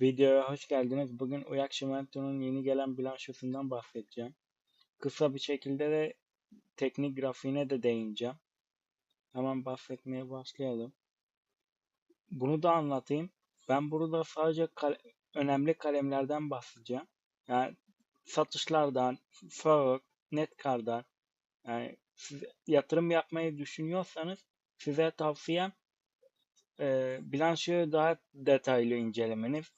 Videoya hoş geldiniz. Bugün Uyak Şimento'nun yeni gelen bilançosundan bahsedeceğim. Kısa bir şekilde de teknik grafiğine de değineceğim. Hemen bahsetmeye başlayalım. Bunu da anlatayım. Ben burada sadece kal önemli kalemlerden bahsedeceğim. Yani satışlardan, forward, netkardan. Yani siz yatırım yapmayı düşünüyorsanız size tavsiyem e, bilançoyu daha detaylı incelemeniz.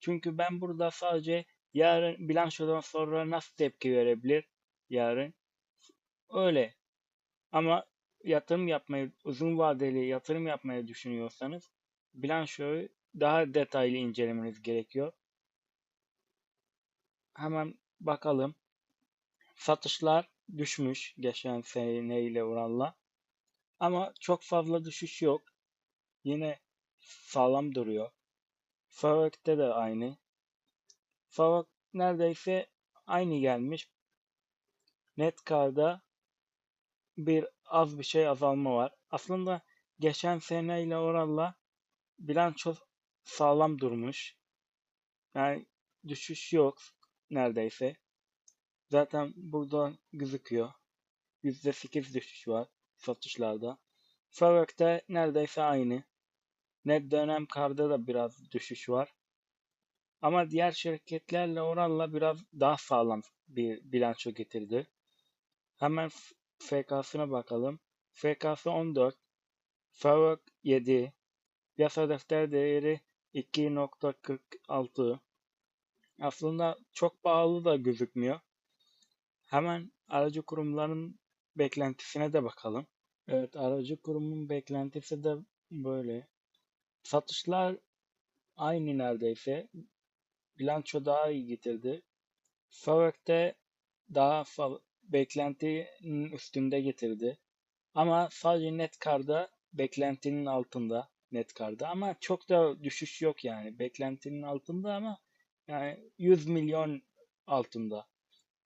Çünkü ben burada sadece yarın bilançodan sonra nasıl tepki verebilir yarın öyle. Ama yatırım yapmayı, uzun vadeli yatırım yapmayı düşünüyorsanız bilançoyu daha detaylı incelemeniz gerekiyor. Hemen bakalım. Satışlar düşmüş geçen sene ile oranla. Ama çok fazla düşüş yok. Yine sağlam duruyor. Favak'te de aynı. Favak neredeyse aynı gelmiş. Netcar'da bir az bir şey azalma var. Aslında geçen seneyle oranla bilanço sağlam durmuş. Yani düşüş yok neredeyse. Zaten burada gözüküyor. %8 düşüş var satışlarda. Favak'te neredeyse aynı. Net dönem karda da biraz düşüş var. Ama diğer şirketlerle oranla biraz daha sağlam bir bilanço getirdi. Hemen FK'sına bakalım. FK'sı 14, FAVÖK 7, piyasa defter değeri 2.46. Aslında çok pahalı da gözükmüyor. Hemen aracı kurumların beklentisine de bakalım. Evet aracı kurumun beklentisi de böyle. Satışlar aynı neredeyse. Bilanço daha iyi getirdi. Favök'te daha beklentinin üstünde getirdi. Ama sadece Netcar'da beklentinin altında Netcar'da ama çok da düşüş yok yani. Beklentinin altında ama yani 100 milyon altında.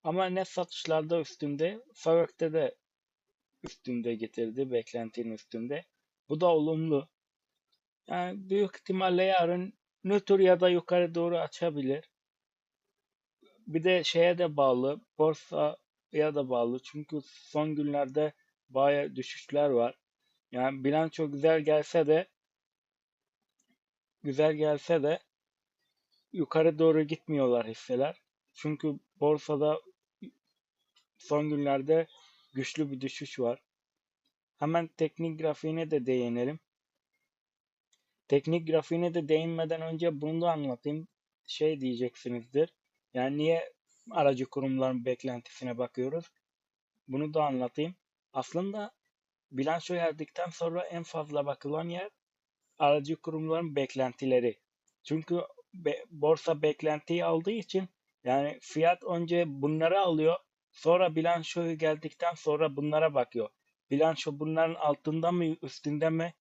Ama net satışlarda üstünde. Favök'te de üstünde getirdi. Beklentinin üstünde. Bu da olumlu. Yani büyük ihtimalle yarın nötr ya da yukarı doğru açabilir. Bir de şeye de bağlı, borsaya da bağlı. Çünkü son günlerde baya düşüşler var. Yani bilanço güzel gelse de güzel gelse de yukarı doğru gitmiyorlar hisseler. Çünkü borsada son günlerde güçlü bir düşüş var. Hemen teknik grafiğine de değinelim. Teknik grafiğine de değinmeden önce bunu da anlatayım. Şey diyeceksinizdir. Yani niye aracı kurumların beklentisine bakıyoruz? Bunu da anlatayım. Aslında bilanço verdikten sonra en fazla bakılan yer aracı kurumların beklentileri. Çünkü be, borsa beklentiyi aldığı için yani fiyat önce bunları alıyor. Sonra bilançoyu geldikten sonra bunlara bakıyor. Bilanço bunların altında mı üstünde mi?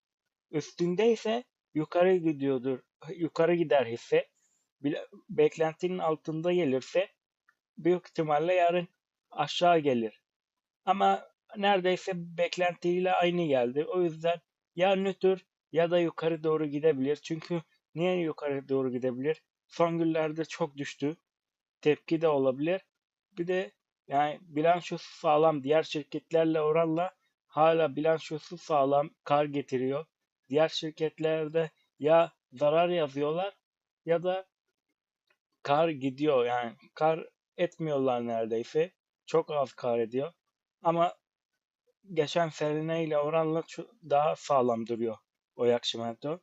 Üstündeyse yukarı gidiyordur. Yukarı gider hisse. Beklentinin altında gelirse büyük ihtimalle yarın aşağı gelir. Ama neredeyse beklentiyle aynı geldi. O yüzden ya nötr ya da yukarı doğru gidebilir. Çünkü niye yukarı doğru gidebilir? Son günlerde çok düştü. Tepki de olabilir. Bir de yani bilançosu sağlam diğer şirketlerle oranla hala bilançosu sağlam kar getiriyor diğer şirketlerde ya zarar yazıyorlar ya da kar gidiyor yani kar etmiyorlar neredeyse. Çok az kar ediyor. Ama geçen seneyle oranla daha sağlam duruyor o yakşimento.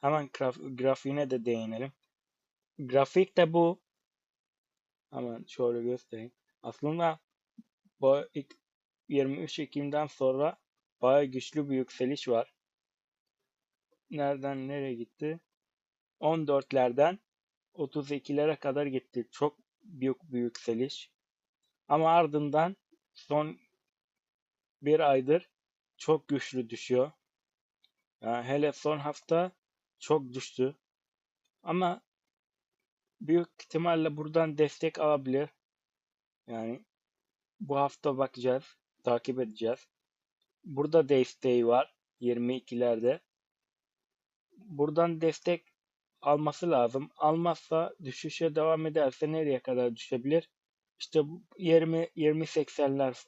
Hemen graf grafiğine de değinelim. Grafik de bu. Hemen şöyle göstereyim. Aslında bu 23 Ekim'den sonra bayağı güçlü bir yükseliş var nereden nereye gitti? 14'lerden 32'lere kadar gitti. Çok büyük bir yükseliş. Ama ardından son bir aydır çok güçlü düşüyor. Yani hele son hafta çok düştü. Ama büyük ihtimalle buradan destek alabilir. Yani bu hafta bakacağız. Takip edeceğiz. Burada desteği var. 22'lerde buradan destek alması lazım. Almazsa düşüşe devam ederse nereye kadar düşebilir? İşte bu 20 20 80'ler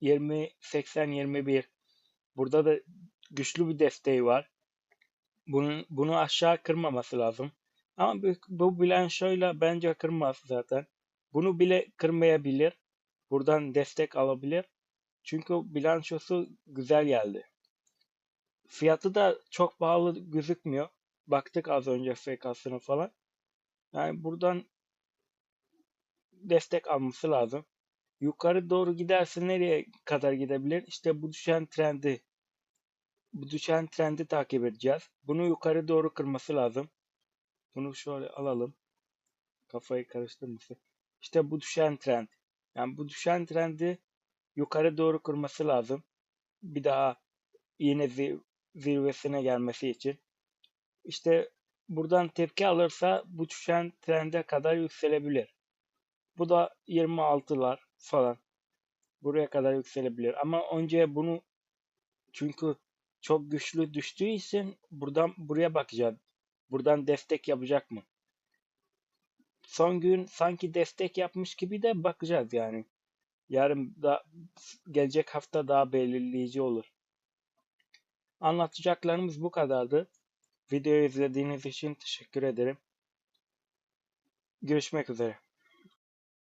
20 80 21 burada da güçlü bir desteği var. Bunun bunu aşağı kırmaması lazım. Ama bu bilançoyla bence kırmaz zaten. Bunu bile kırmayabilir. Buradan destek alabilir. Çünkü bilançosu güzel geldi. Fiyatı da çok pahalı gözükmüyor. Baktık az önce FK'sına falan. Yani buradan destek alması lazım. Yukarı doğru giderse nereye kadar gidebilir? İşte bu düşen trendi bu düşen trendi takip edeceğiz. Bunu yukarı doğru kırması lazım. Bunu şöyle alalım. Kafayı karıştırmasın. İşte bu düşen trend. Yani bu düşen trendi yukarı doğru kırması lazım. Bir daha yine zirvesine gelmesi için. İşte buradan tepki alırsa bu düşen trende kadar yükselebilir. Bu da 26'lar falan. Buraya kadar yükselebilir. Ama önce bunu çünkü çok güçlü düştüğü için buradan buraya bakacağım. Buradan destek yapacak mı? Son gün sanki destek yapmış gibi de bakacağız yani. Yarın da gelecek hafta daha belirleyici olur. Anlatacaklarımız bu kadardı. Videoyu izlediğiniz için teşekkür ederim. Görüşmek üzere.